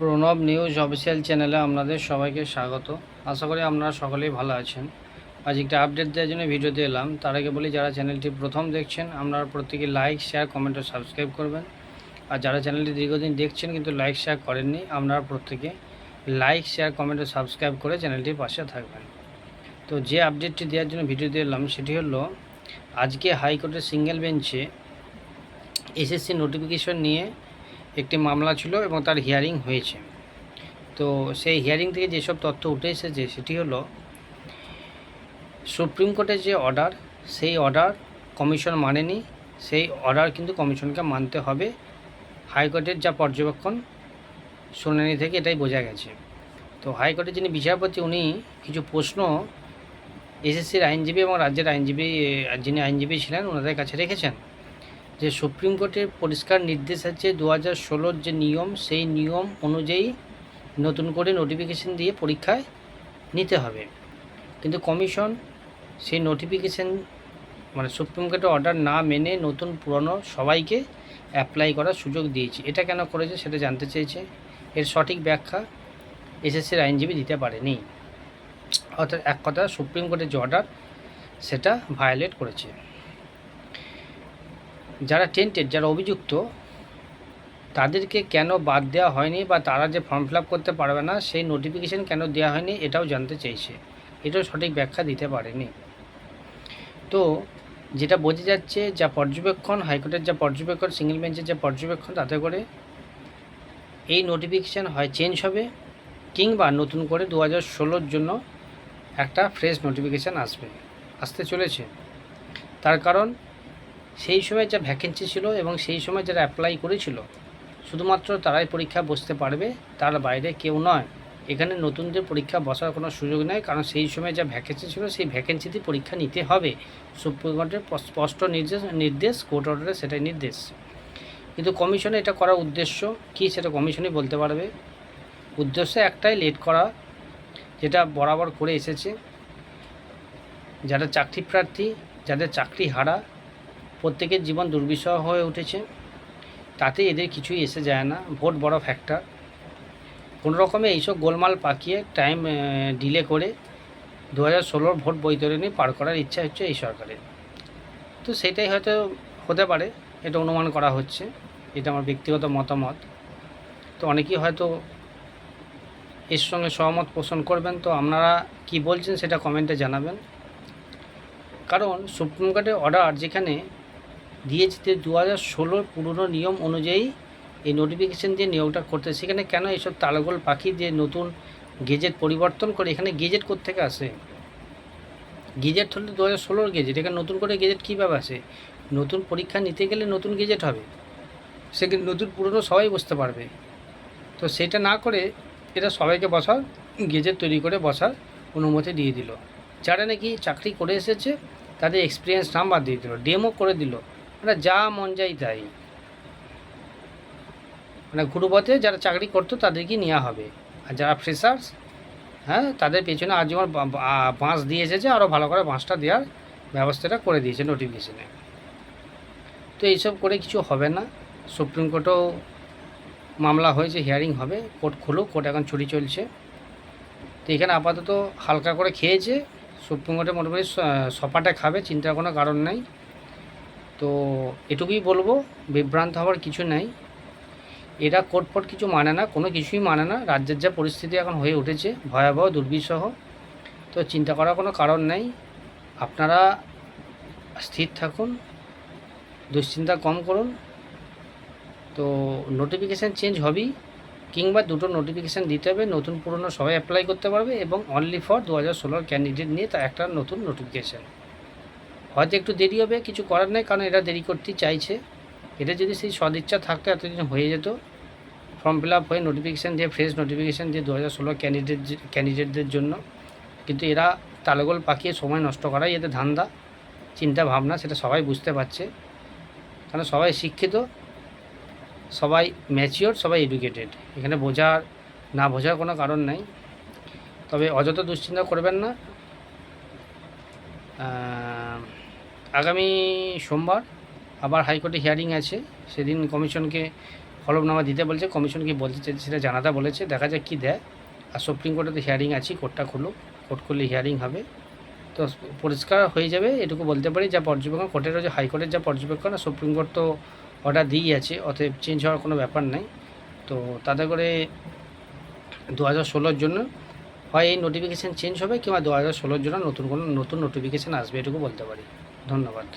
Pranab news official চ্যানেলে আপনাদের সবাইকে স্বাগত। আশা করি আপনারা সকলেই ভালো আছেন। আজ একটা আপডেট দেওয়ার জন্য ভিডিওতে এলাম। তার আগে বলি, যারা চ্যানেলটি প্রথম দেখছেন, আপনারা প্রত্যেকে লাইক শেয়ার কমেন্ট ও সাবস্ক্রাইব করবেন। আর যারা চ্যানেলটি দীর্ঘদিন দেখছেন, কিন্তু লাইক শেয়ার করেননি, আপনারা প্রত্যেকে লাইক শেয়ার কমেন্ট ও সাবস্ক্রাইব করে চ্যানেলটির পাশে থাকবেন। তো যে আপডেটটি দেওয়ার জন্য ভিডিওতে এলাম, সেটি হলো, আজকে হাইকোর্টের সিঙ্গেল বেঞ্চে এসএসসি নোটিফিকেশন নিয়ে একটি মামলা ছিল এবং তার হিয়ারিং হয়েছে। তো সেই হিয়ারিং থেকে যেসব তথ্য উঠে এসেছে, সেটি হলো, সুপ্রিম কোর্টের যে অর্ডার সেই অর্ডার কমিশন মানেনি। সেই অর্ডার কিন্তু কমিশনকে মানতে হবে। হাইকোর্টের যা পর্যবেক্ষণ, শুনানি থেকে এটাই বোঝা গেছে। তো হাইকোর্টের যিনি বিচারপতি, উনি কিছু প্রশ্ন এসএসসির আইনজীবী এবং রাজ্যের আইনজীবী, যিনি আইনজীবী ছিলেন, ওনাদের কাছে রেখেছেন। যে সুপ্রিম কোর্টের পরিষ্কার নির্দেশ আছে দু হাজার ষোলোর যে নিয়ম, সেই নিয়ম অনুযায়ী নতুন করে নোটিফিকেশন দিয়ে পরীক্ষায় নিতে হবে। কিন্তু কমিশন সেই নোটিফিকেশন মানে সুপ্রিম কোর্টের অর্ডার না মেনে নতুন পুরনো সবাইকে অ্যাপ্লাই করার সুযোগ দিয়েছে। এটা কেন করেছে সেটা জানতে চেয়েছে। এর সঠিক ব্যাখ্যা এসএসসির আইনজীবী দিতে পারেনি। অর্থাৎ এক কথা, সুপ্রিম কোর্টের যে অর্ডার সেটা ভায়োলেট করেছে। যারা টেন্টেড যারা অভিযুক্ত, তাদেরকে কেন বাদ দেওয়া হয়নি বা তারা যে ফর্ম ফিল করতে পারবে না, সেই নোটিফিকেশন কেন দেওয়া হয়নি, এটাও জানতে চেয়েছে এটাও সঠিক ব্যাখ্যা দিতে পারেনি। তো যেটা বোঝা যাচ্ছে, যা পর্যবেক্ষণ হাইকোর্টের যা পর্যবেক্ষণ সিঙ্গেল বেঞ্চের যা পর্যবেক্ষণ, তাতে করে এই নোটিফিকেশান হয় চেঞ্জ হবে কিংবা নতুন করে দু হাজার ষোলোর জন্য একটা ফ্রেশ নোটিফিকেশান আসবে, আসতে চলেছে। তার কারণ সেই সময় যা ভ্যাকেন্সি ছিল এবং সেই সময় যারা অ্যাপ্লাই করেছিল, শুধুমাত্র তারাই পরীক্ষা বসতে পারবে, তার বাইরে কেউ নয়। এখানে নতুনদের পরীক্ষা বসার কোনো সুযোগ নেই, কারণ সেই সময় যা ভ্যাকেন্সি ছিল, সেই ভ্যাকেন্সিতে পরীক্ষা নিতে হবে। সুপ্রিম কোর্টের স্পষ্ট নির্দেশ নির্দেশ কোর্ট অর্ডারে সেটাই নির্দেশ। কিন্তু কমিশনে এটা করার উদ্দেশ্য কী সেটা কমিশনই বলতে পারবে। উদ্দেশ্য একটাই লেট করা, যেটা বরাবর করে এসেছে। যারা চাকরি প্রার্থী, যাদের চাকরি হারা প্রত্যেকের জীবন দুর্বিষহ হয়ে উঠেছে। তাতে এদের কিছুই এসে যায় না। ভোট বড় ফ্যাক্টর কোনো রকমে এইসব গোলমাল পাকিয়ে টাইম ডিলে করে দু হাজার ষোলোর ভোট বৈতরণী পার করার ইচ্ছা হচ্ছে এই সরকারের। তো সেটাই হয়তো হতে পারে। এটা অনুমান করা হচ্ছে। এটা আমার ব্যক্তিগত মতামত। তো অনেকেই হয়তো এর সঙ্গে সহমত পোষণ করবেন। তো আপনারা কি বলছেন সেটা কমেন্টে জানাবেন। কারণ সুপ্রিম কোর্টের অর্ডার যেখানে দিয়েছে দু হাজার ষোলোর পুরনো নিয়ম অনুযায়ী এই নোটিফিকেশান দিয়ে নিয়োগটা করতে সেখানে কেন এইসব তালগোল পাখি দিয়ে নতুন গেজেট পরিবর্তন করে এখানে গেজেট থেকে আসে? গেজেট হলে দু হাজার ষোলোর গেজেট এখানে নতুন করে গেজেট কীভাবে আসে? নতুন পরীক্ষা নিতে গেলে নতুন গেজেট হবে। সেখানে নতুন পুরনো সবাই বসতে পারবে। তো সেটা না করে এটা সবাইকে বসার গেজেট তৈরি করে বসার অনুমতি দিয়ে দিল। যারা নাকি চাকরি করে এসেছে, তাদের এক্সপিরিয়েন্স নাম্বার দিয়ে দিল ডেমো করে দিল। মানে যা মন যায় তাই। মানে গুরুপথে যারা চাকরি করতো তাদেরকে নেওয়া হবে। আর যারা ফ্রেশার্স হ্যাঁ তাদের পেছনে বা- বা- বাঁশ দিয়ে এসেছে আরও ভালো করে বাঁশটা দেওয়ার ব্যবস্থাটা করে দিয়েছে নোটিফিকেশনে তো এইসব করে কিছু হবে না। সুপ্রিম কোর্টেও মামলা হয়েছে হিয়ারিং হবে, কোর্ট খুলুক, কোর্ট এখন ছুটি চলছে। তো এখানে আপাতত হালকা করে খেয়েছে। সুপ্রিম কোর্টে মোটামুটি সপাটে খাবে, চিন্তার কোনো কারণ নেই। তো এটুকুই বলব, বিভ্রান্ত হওয়ার কিছু নেই। এরা কোর্ট ফোর্ট কিছু মানে না, কোনো কিছুই মানে না। রাজ্যের যা পরিস্থিতি এখন হয়ে উঠেছে, ভয়াবহ, দুর্বিষহ। তো চিন্তা করার কোনো কারণ নেই। আপনারা স্থির থাকুন, দুশ্চিন্তা কম করুন। তো নোটিফিকেশান চেঞ্জ হবেই, কিংবা দুটো নোটিফিকেশান দিতে হবে। নতুন পুরনো সবাই অ্যাপ্লাই করতে পারবে এবং অনলি ফর দু হাজার ষোলোর ক্যান্ডিডেট নিয়ে তা একটা নতুন নোটিফিকেশান হয়তো একটু দেরি হবে, কিছু করার নেই, কারণ এরা দেরি করতেই চাইছে। এটা যদি সেই সদিচ্ছা থাকতো, এতদিন হয়ে যেত ফর্ম ফিল আপ হয়ে নোটিফিকেশান দিয়ে ফ্রেশ নোটিফিকেশান দিয়ে দু হাজার ষোলো ক্যান্ডিডেট ক্যান্ডিডেটদের জন্য। কিন্তু এরা তালগোল পাকিয়ে সময় নষ্ট করাই এদের ধান্দা। চিন্তা ভাবনা, সেটা সবাই বুঝতে পারছে। কারণ সবাই শিক্ষিত, সবাই ম্যাচিওর সবাই এডুকেটেড এখানে বোঝার, না বোঝার কোনো কারণ নাই। তবে অযথা দুশ্চিন্তা করবেন না। আগামী সোমবার আবার হাইকোর্টে হিয়ারিং আছে। সেদিন কমিশনকে হলফনামা দিতে বলছে, কমিশন কি বলতে চাইছে সেটা জানাতে বলেছে। দেখা যাক কী দেয়। আর সুপ্রিম কোর্টে তো হিয়ারিং আছে, কোর্টটা খুলুক। কোর্ট খুললে হিয়ারিং হবে। তো পরিষ্কার হয়ে যাবে, এটুকু বলতে পারি। যা পর্যবেক্ষণ কোর্টেরও যে হাইকোর্টের যা পর্যবেক্ষণ, আর সুপ্রিম কোর্ট তো অর্ডার দিয়েই আছে, অতএব চেঞ্জ হওয়ার কোনো ব্যাপার নেই। তো তাতে করে দু হাজার ষোলোর জন্য হয় এই নোটিফিকেশান চেঞ্জ হবে, কিংবা দু হাজার ষোলোর জন্য নতুন কোনো, নতুন নোটিফিকেশান আসবে, এটুকু বলতে পারি। ধন্যবাদ।